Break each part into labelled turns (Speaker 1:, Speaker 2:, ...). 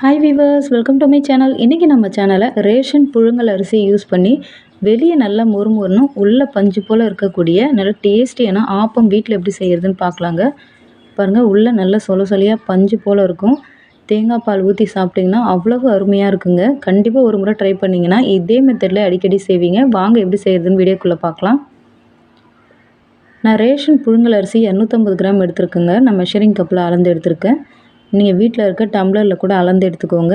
Speaker 1: Hi viewers welcome to my channel இன்றைக்கி நம்ம சேனலை ரேஷன் புழுங்கல் அரிசி யூஸ் பண்ணி வெளியே நல்லா மொறுமொறுனும் உள்ளே பஞ்சு போல் இருக்கக்கூடிய நல்ல டேஸ்டியான ஆப்பம் வீட்டில் எப்படி செய்கிறதுன்னு பார்க்கலாங்க. பாருங்கள் உள்ளே நல்லா சொல சொலியாக பஞ்சு போல் இருக்கும். தேங்காய் பால் ஊற்றி சாப்பிட்டிங்கன்னா அவ்வளவு அருமையாக இருக்குங்க. கண்டிப்பாக ஒரு முறை ட்ரை பண்ணிங்கன்னா இதே மெத்தடில் அடிக்கடி செய்வீங்க. வாங்க எப்படி செய்கிறதுன்னு வீடியோக்குள்ளே பார்க்கலாம். நான் ரேஷன் புழுங்கல் அரிசி இரநூத்தம்பது கிராம் எடுத்திருக்கேங்க. நான் மெஷரிங் கப்பில் அளந்து எடுத்திருக்கேன். நீங்கள் வீட்டில் இருக்க டம்ளரில் கூட அளந்து எடுத்துக்கோங்க.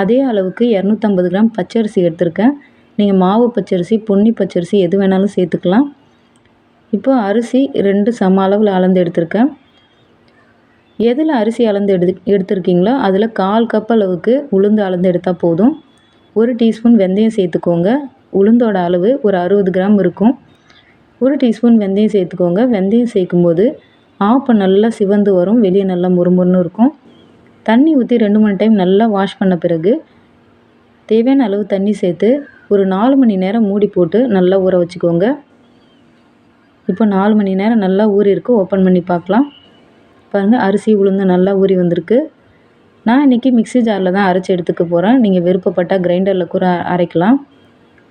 Speaker 1: அதே அளவுக்கு இரநூத்தம்பது கிராம் பச்சரிசி எடுத்திருக்கேன். நீங்கள் மாவு பச்சரிசி பொன்னி பச்சரிசி எது வேணாலும் சேர்த்துக்கலாம். இப்போ அரிசி ரெண்டு சம அளவில் அளந்து எடுத்திருக்கேன். எதில் அரிசி அளந்து எடு எடுத்திருக்கீங்களோ அதில் கால் கப் அளவுக்கு உளுந்து அளந்து எடுத்தால் போதும். ஒரு டீஸ்பூன் வெந்தயம் சேர்த்துக்கோங்க. உளுந்தோட அளவு ஒரு அறுபது கிராம் இருக்கும். ஒரு டீஸ்பூன் வெந்தயம் சேர்த்துக்கோங்க. வெந்தயம் சேர்க்கும்போது ஆப்பம் நல்லா சிவந்து வரும் வெளியே நல்லா முறுமுறுன்னு இருக்கும். தண்ணி ஊற்றி ரெண்டு மூணு டைம் நல்லா வாஷ் பண்ண பிறகு தேவையான அளவு தண்ணி சேர்த்து ஒரு நாலு மணி நேரம் மூடி போட்டு நல்லா ஊற வச்சுக்கோங்க. இப்போ நாலு மணி நேரம் நல்லா ஊறி இருக்கு ஓப்பன் பண்ணி பார்க்கலாம். பாருங்கள் அரிசி உளுந்து நல்லா ஊறி வந்திருக்கு. நான் இன்றைக்கி மிக்ஸி ஜாரில் தான் அரைச்சி எடுத்துக்க போகிறேன் நீங்கள் விருப்பப்பட்டால் கிரைண்டரில் கூட அரைக்கலாம்.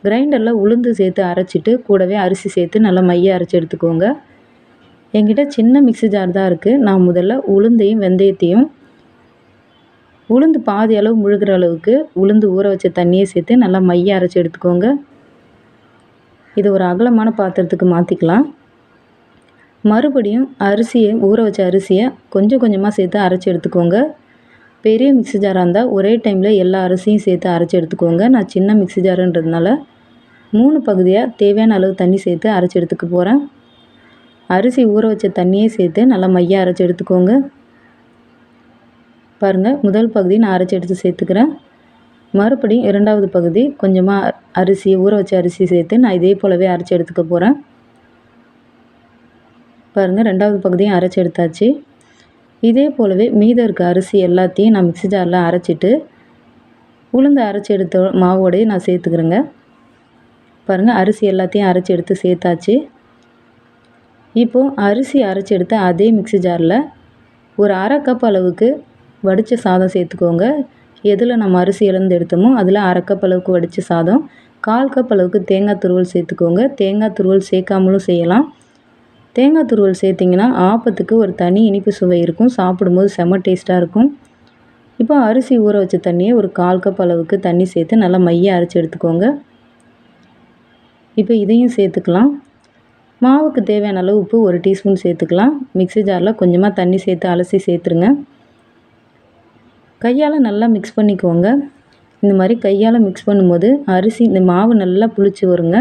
Speaker 1: கிரைண்டரில் உளுந்து சேர்த்து அரைச்சிட்டு கூடவே அரிசி சேர்த்து நல்லா மைய அரைச்சி எடுத்துக்கோங்க. என்கிட்ட சின்ன மிக்ஸி ஜார் தான் இருக்குது நான் முதல்ல உளுந்தையும் வெந்தயத்தையும் உளுந்து பாதி அளவு முழுகிற அளவுக்கு உளுந்து ஊற வச்ச தண்ணியை சேர்த்து நல்லா மைய அரைச்சி எடுத்துக்கோங்க. இது ஒரு அகலமான பாத்திரத்துக்கு மாற்றிக்கலாம் மறுபடியும் அரிசியை ஊற வச்ச அரிசியை கொஞ்சம் கொஞ்சமாக சேர்த்து அரைச்சி எடுத்துக்கோங்க. பெரிய மிக்ஸி ஜாராக இருந்தால் ஒரே டைமில் எல்லா அரிசியும் சேர்த்து அரைச்சி எடுத்துக்கோங்க. நான் சின்ன மிக்ஸி ஜாருன்றதுனால மூணு பகுதியாக தேவையான அளவு தண்ணி சேர்த்து அரைச்சி எடுத்துக்க போகிறேன் அரிசி ஊற வச்ச தண்ணியே சேர்த்து நல்லா மைய அரைச்சி எடுத்துக்கோங்க. பாருங்கள் முதல் பகுதி நான் அரைச்சி எடுத்து சேர்த்துக்கிறேன். மறுபடியும் இரண்டாவது பகுதி கொஞ்சமாக அரிசி ஊற வச்ச அரிசி சேர்த்து நான் இதே போலவே அரைச்சி எடுத்துக்க போகிறேன் பாருங்கள் ரெண்டாவது பகுதியும் அரைச்சி எடுத்தாச்சு. இதே போலவே மீதம் இருக்க அரிசி எல்லாத்தையும் நான் மிக்சி ஜாரில் அரைச்சிட்டு உளுந்து அரைச்சி எடுத்த மாவோடையே நான் சேர்த்துக்கிறேங்க. பாருங்கள் அரிசி எல்லாத்தையும் அரைச்சி எடுத்து சேர்த்தாச்சு. இப்போது அரிசி அரைச்சி எடுத்த அதே மிக்ஸி ஜாரில் ஒரு அரை கப் அளவுக்கு வடித்த சாதம் சேர்த்துக்கோங்க. எதில் நம்ம அரிசி இழந்து எடுத்தோமோ அதில் அரை கப் அளவுக்கு வடித்த சாதம் கால் கப் அளவுக்கு தேங்காய் துருவல் சேர்த்துக்கோங்க. தேங்காய் துருவல் சேர்க்காமலும் செய்யலாம். தேங்காய் துருவல் சேர்த்திங்கன்னா ஆப்பத்துக்கு ஒரு தனி இனிப்பு சுவை இருக்கும். சாப்பிடும்போது செம்ம டேஸ்ட்டாக இருக்கும். இப்போ அரிசி ஊற வச்ச தண்ணியை ஒரு கால் கப் அளவுக்கு தண்ணி சேர்த்து நல்லா மைய அரைச்சி எடுத்துக்கோங்க. இப்போ இதையும் சேர்த்துக்கலாம். மாவுக்கு தேவையான அளவு உப்பு ஒரு டீஸ்பூன் சேர்த்துக்கலாம். மிக்ஸி ஜாரில் கொஞ்சமாக தண்ணி சேர்த்து அலசி சேர்த்துருங்க. கையால் நல்லா மிக்ஸ் பண்ணிக்கோங்க. இந்த மாதிரி கையால் மிக்ஸ் பண்ணும்போது அரிசி இந்த மாவு நல்லா புளிச்சு வருங்க.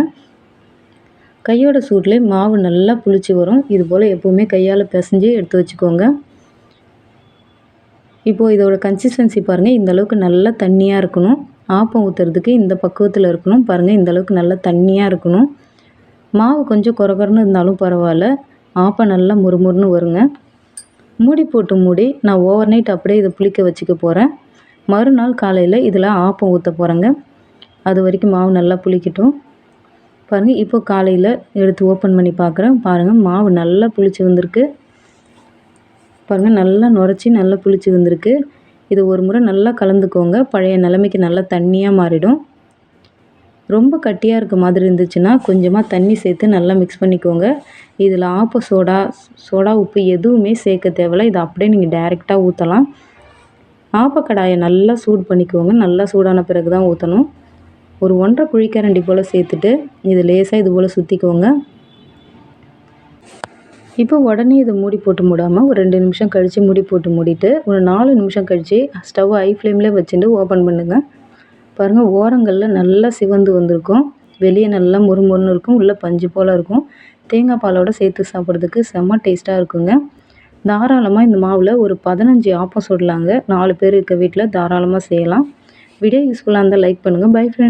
Speaker 1: கையோட சூட்லேயே மாவு நல்லா புளிச்சு வரும். இது போல் எப்போவுமே கையால் பிசைஞ்சு எடுத்து வச்சுக்கோங்க. இப்போது இதோட கன்சிஸ்டன்சி பாருங்கள் இந்தளவுக்கு நல்லா தண்ணியாக இருக்கணும். ஆப்பம் ஊற்றுறதுக்கு இந்த பக்குவத்தில் இருக்கணும். பாருங்கள் இந்தளவுக்கு நல்லா தண்ணியாக இருக்கணும். மாவு கொஞ்சம் குறகுறன்னு இருந்தாலும் பரவாயில்ல. ஆப்பம் நல்லா முறுமுறுன்னு வருங்க. மூடி போட்டு மூடி நான் ஓவர் நைட் அப்படியே இதை புளிக்க வச்சுக்க போகிறேன் மறுநாள் காலையில் இதில் ஆப்பம் ஊற்ற போகிறேங்க அது வரைக்கும் மாவு நல்லா புளிக்கட்டும். பாருங்கள் இப்போ காலையில் எடுத்து ஓப்பன் பண்ணி பார்க்குறேன். பாருங்கள் மாவு நல்லா புளிச்சு வந்திருக்கு. பாருங்கள் நல்லா நுரைச்சி நல்லா புளிச்சு வந்திருக்கு. இது ஒரு முறை நல்லா கலந்துக்கோங்க. பழைய நிலைமைக்கு நல்லா தண்ணியாக மாறிடும். ரொம்ப கட்டியாக இருக்க மாதிரி இருந்துச்சுன்னா கொஞ்சமாக தண்ணி சேர்த்து நல்லா மிக்ஸ் பண்ணிக்கோங்க. இதில் ஆப்ப சோடா சோடா உப்பு எதுவுமே சேர்க்க தேவையில்ல. இதை அப்படியே நீங்கள் டைரெக்டாக ஊற்றலாம் ஆப்பக்கடாயை நல்லா சூடு பண்ணிக்கோங்க. நல்லா சூடான பிறகு தான் ஊற்றணும் ஒரு ஒன்றரை குழிக்கரண்டி போல் சேர்த்துட்டு இது லேசாக இது போல் சுற்றிக்கோங்க இப்போ உடனே இதை மூடி போட்டு மூடாமல் ஒரு ரெண்டு நிமிஷம் கழித்து மூடி போட்டு மூடிட்டு ஒரு நாலு நிமிஷம் கழித்து ஸ்டவ் ஐ ஃப்ளேமில் வச்சுட்டு ஓப்பன் பண்ணுங்கள் பாருங்கள் ஓரங்களில் நல்லா சிவந்து வந்திருக்கும். வெளியே நல்லா முறுமுறுன்னு இருக்கும் உள்ளே பஞ்சு போல் இருக்கும். தேங்காய் பாலோட சேர்த்து சாப்பிட்றதுக்கு செம்ம டேஸ்ட்டாக இருக்குங்க. தாராளமாக இந்த மாவில் ஒரு பதினஞ்சு ஆப்பம் சுடலாங்க. நாலு பேர் இருக்க வீட்டில் தாராளமாக செய்யலாம். வீடியோ யூஸ்ஃபுல்லாக இருந்தால் லைக் பண்ணுங்கள் பை ஃப்ரெண்ட்